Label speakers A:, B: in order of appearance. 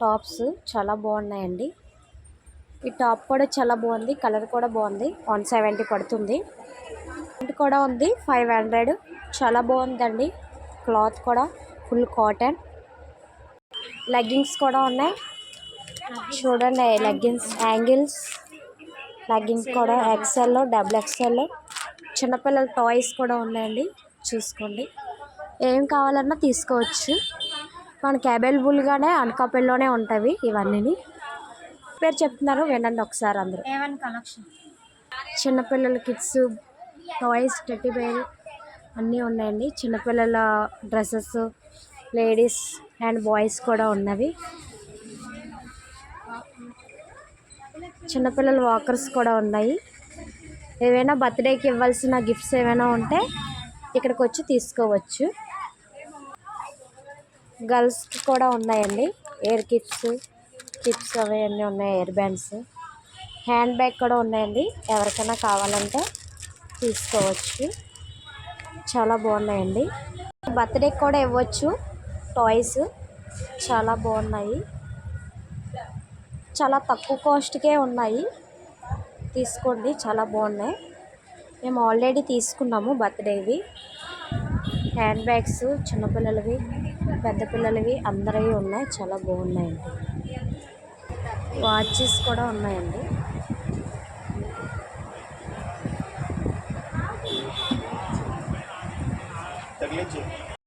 A: Tops చాలా బాగున్నాయండి. ఈ టాప్ కూడా చాలా బాగుంది కలర్ కూడా బాగుంది. వన్ సెవెంటీ పడుతుంది. ప్యాంట్ కూడా ఉంది ఫైవ్ హండ్రెడ్. చాలా బాగుందండి. క్లాత్ కూడా ఫుల్ కాటన్. లెగ్గింగ్స్ కూడా ఉన్నాయి. చూడండి లెగ్గింగ్స్ యాంగిల్స్. లెగ్గింగ్స్ కూడా ఎక్సెల్ డబుల్ ఎక్స్ఎల్ చిన్నపిల్లల టాయ్స్ కూడా ఉన్నాయండి. చూసుకోండి. ఏం కావాలన్నా తీసుకోవచ్చు. మనకి అవైలబుల్గానే అనకాపల్లిలోనే ఉంటాయి ఇవన్నీ పేరు చెప్తున్నారు వినండి ఒకసారి అందరూ. చిన్నపిల్లల కిడ్స్ టాయ్స్ టెడ్డీ బేర్ అన్నీ ఉన్నాయండి. చిన్నపిల్లల డ్రెస్సెస్ లేడీస్ అండ్ బాయ్స్ కూడా ఉన్నవి. చిన్నపిల్లల వాకర్స్ కూడా ఉన్నాయి. ఏవైనా బర్త్డేకి ఇవ్వాల్సిన గిఫ్ట్స్ ఏమైనా ఉంటే ఇక్కడికి వచ్చి తీసుకోవచ్చు. గర్ల్స్కి కూడా ఉన్నాయండి. ఎయిర్ కిప్స్ కిప్స్ అవి అన్నీ ఉన్నాయి ఎయిర్ బ్యాండ్స్. హ్యాండ్ బ్యాగ్ కూడా ఉన్నాయండి. ఎవరికైనా కావాలంటే తీసుకోవచ్చు. చాలా బాగున్నాయండి. బర్త్డేకి కూడా ఇవ్వచ్చు. టాయ్స్ చాలా బాగున్నాయి. చాలా తక్కువ కాస్ట్కే ఉన్నాయి. తీసుకోండి చాలా బాగున్నాయి. మేము ఆల్రెడీ తీసుకున్నాము బర్త్డేవి. హ్యాండ్ బ్యాగ్స్ చిన్నపిల్లలవి పెద్ద పిల్లలవి అందరివి ఉన్నాయి. చాలా బాగున్నాయండి. వాచెస్ కూడా ఉన్నాయండి.
B: తగిలించు.